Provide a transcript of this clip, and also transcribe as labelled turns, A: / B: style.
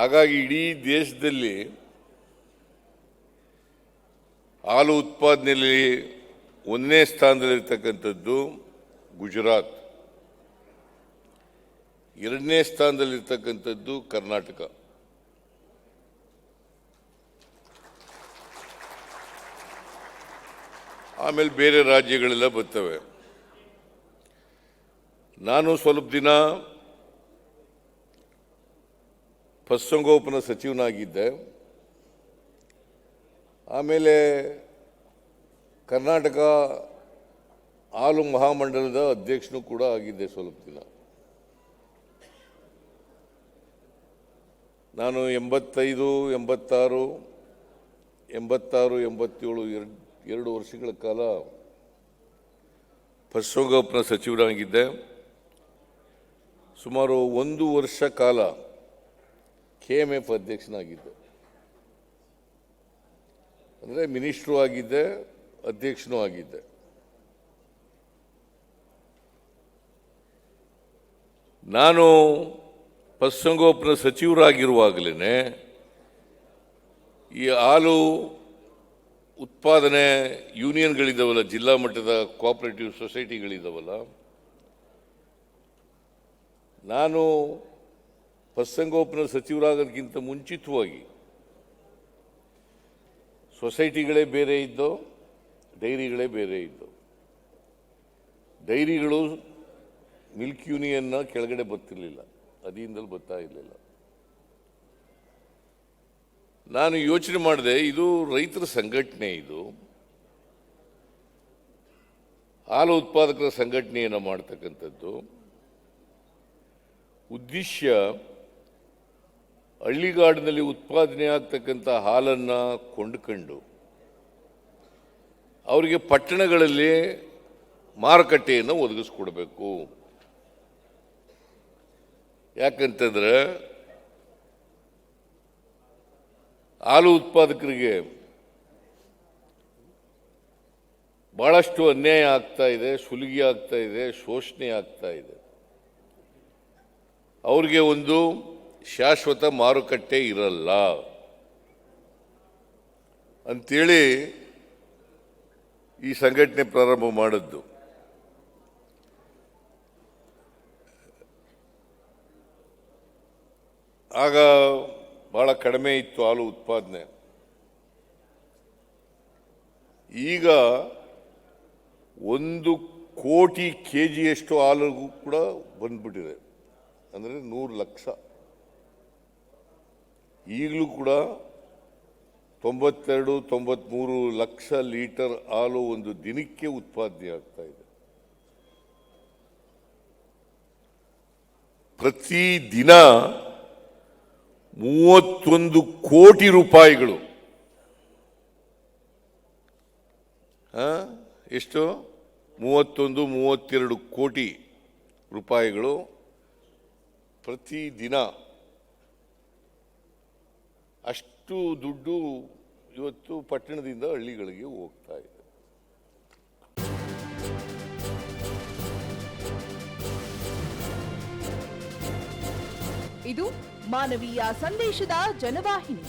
A: ಹಾಗಾಗಿ ಇಡೀ ದೇಶದಲ್ಲಿ ಹಾಲು ಉತ್ಪಾದನೆಯಲ್ಲಿ ಒಂದನೇ ಸ್ಥಾನದಲ್ಲಿರ್ತಕ್ಕಂಥದ್ದು ಗುಜರಾತ್. ಎರಡನೇ ಸ್ಥಾನದಲ್ಲಿರ್ತಕ್ಕಂಥದ್ದು ಕರ್ನಾಟಕ. ಆಮೇಲೆ ಬೇರೆ ರಾಜ್ಯಗಳೆಲ್ಲ ಬರ್ತವೆ. ನಾನು ಸ್ವಲ್ಪ ದಿನ ಪಶುಸಂಗೋಪನಾ ಸಚಿವನಾಗಿದ್ದೆ. ಆಮೇಲೆ ಕರ್ನಾಟಕ ಹಾಲು ಮಹಾಮಂಡಲದ ಅಧ್ಯಕ್ಷನೂ ಕೂಡ ಆಗಿದ್ದೆ ಸ್ವಲ್ಪ ದಿನ. ನಾನು ಎಂಬತ್ತೈದು, ಎಂಬತ್ತಾರು ಎಂಬತ್ತಾರು, ಎಂಬತ್ತೇಳು, ಎರಡು ಎರಡು ವರ್ಷಗಳ ಕಾಲ ಪಶುಸಂಗೋಪನಾ ಸಚಿವನಾಗಿದ್ದೆ. ಸುಮಾರು ಒಂದು ವರ್ಷ ಕಾಲ ಕೆ ಎಂ ಎಫ್ ಅಧ್ಯಕ್ಷನಾಗಿದ್ದೆ. ಅಂದರೆ ಮಿನಿಸ್ಟ್ರು ಆಗಿದ್ದೆ, ಅಧ್ಯಕ್ಷನೂ ಆಗಿದ್ದೆ. ನಾನು ಪಶುಸಂಗೋಪನಾ ಸಚಿವರಾಗಿರುವಾಗಲೇ ಈ ಹಾಲು ಉತ್ಪಾದನೆ ಯೂನಿಯನ್ಗಳಿದ್ದಾವಲ್ಲ ಜಿಲ್ಲಾ ಮಟ್ಟದ ಕೋಆಪರೇಟಿವ್ ಸೊಸೈಟಿಗಳಿದ್ದಾವಲ್ಲ ನಾನು ಪಶುಸಂಗೋಪನಾ ಸಚಿವರಾಗೋದಕ್ಕಿಂತ ಮುಂಚಿತವಾಗಿ ಸೊಸೈಟಿಗಳೇ ಬೇರೆ ಇದ್ದೋ, ಡೈರಿಗಳೇ ಬೇರೆ ಇದ್ದವು ಡೈರಿಗಳು ಮಿಲ್ಕ್ ಯೂನಿಯನ್ನ ಕೆಳಗಡೆ ಬರ್ತಿರ್ಲಿಲ್ಲ ಅದಿಯಿಂದಲೂ ಬರ್ತಾ ಇರಲಿಲ್ಲ. ನಾನು ಯೋಚನೆ ಮಾಡಿದೆ, ಇದು ರೈತರ ಸಂಘಟನೆ ಇದು. ಹಾಲು ಉತ್ಪಾದಕರ ಸಂಘಟನೆಯನ್ನು ಮಾಡ್ತಕ್ಕಂಥದ್ದು. ಉದ್ದೇಶ ಹಳ್ಳಿಗಾಡಿನಲ್ಲಿ ಉತ್ಪಾದನೆ ಆಗ್ತಕ್ಕಂಥ ಹಾಲನ್ನು ಕೊಂಡುಕೊಂಡು ಅವರಿಗೆ ಪಟ್ಟಣಗಳಲ್ಲಿ ಮಾರುಕಟ್ಟೆಯನ್ನು ಒದಗಿಸ್ಕೊಡ್ಬೇಕು. ಯಾಕಂತಂದ್ರೆ ಹಾಲು ಉತ್ಪಾದಕರಿಗೆ ಭಾಳಷ್ಟು ಅನ್ಯಾಯ ಆಗ್ತಾ ಇದೆ, ಸುಲಿಗೆ ಆಗ್ತಾ ಇದೆ, ಶೋಷಣೆ ಆಗ್ತಾ ಇದೆ. ಅವ್ರಿಗೆ ಒಂದು ಶಾಶ್ವತ ಮಾರುಕಟ್ಟೆ ಇರಲ್ಲ. ಅಂತೇಳಿ ಈ ಸಂಘಟನೆ ಪ್ರಾರಂಭ ಮಾಡಿದ್ದು. ಆಗ ಭಾಳ ಕಡಿಮೆ ಇತ್ತು ಹಾಲು ಉತ್ಪಾದನೆ. ಈಗ ಒಂದು ಕೋಟಿ ಕೆ ಜಿಯಷ್ಟು ಹಾಲು ಕೂಡ ಬಂದ್ಬಿಟ್ಟಿದೆ. ಅಂದರೆ ನೂರು ಲಕ್ಷ. ಈಗಲೂ ಕೂಡ ತೊಂಬತ್ತೆರಡು, ತೊಂಬತ್ಮೂರು ಲಕ್ಷ ಲೀಟರ್ ಹಾಲು ಒಂದು ದಿನಕ್ಕೆ ಉತ್ಪಾದನೆ ಆಗ್ತಾ ಇದೆ. ಪ್ರತಿ ದಿನ ಮೂವತ್ತೊಂದು ಕೋಟಿ ರೂಪಾಯಿಗಳು? ಎಷ್ಟು? ಮೂವತ್ತೊಂದು, ಮೂವತ್ತೆರಡು ಕೋಟಿ ರೂಪಾಯಿಗಳು ಪ್ರತಿ ದಿನ ಅಷ್ಟು ದುಡ್ಡು ಇವತ್ತು ಪಟ್ಟಣದಿಂದ ಹಳ್ಳಿಗಳಿಗೆ ಹೋಗ್ತಾ ಇದೆ.
B: ಇದು ಮಾನವೀಯ ಸಂದೇಶದ ಜನವಾಹಿನಿ.